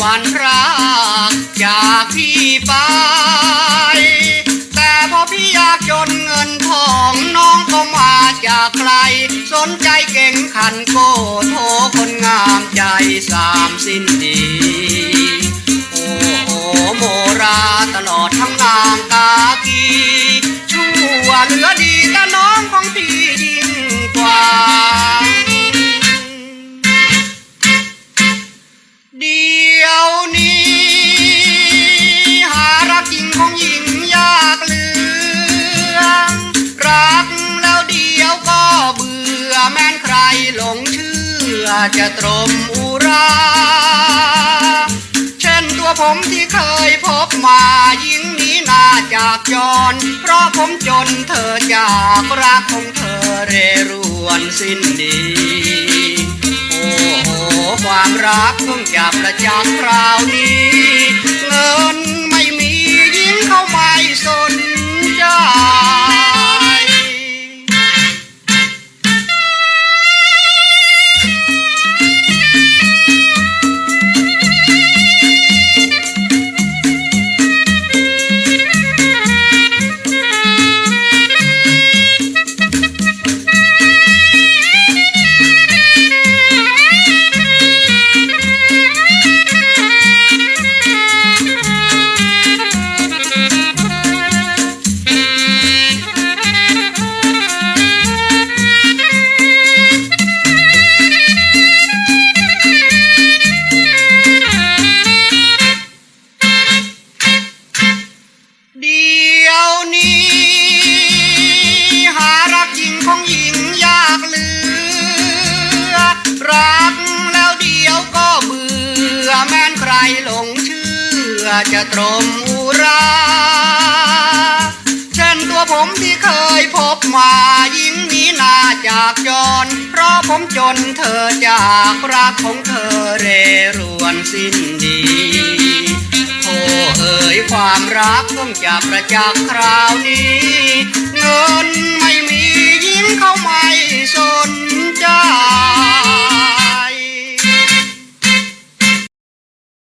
วานรักจากพี่ไป แต่พอพี่อยากจนเงินทองน้องก็มาจากใครสนใจเก่งขันโกโทคนงามใจสามสิ้นดีโอ้โหโมราตลอดทั้งนางกากีชั่วเหลือดีแต่น้องของพี่ งเชื่อจะตรมอุรา เช่นตัวผมที่เคยพบมาหญิงนี้น่าจากจร เพราะผมจนเธอจากรักของเธอเรรวนสิ้นดี โอ้โหความรักเพิ่งจะประจักษ์คราวนี้ เงิน หลงเชื่อจะตรมอุราเช่นตัวผมที่เคยพบมาหญิงนี้นาจากจร เพราะผมจนเธอจากรักของเธอเรรวนสิ้นดีโอ้เอ๋ยความรักเพิ่งจะประจักษ์คราวนี้ เงินไม่มียิ้มเขาไม่สน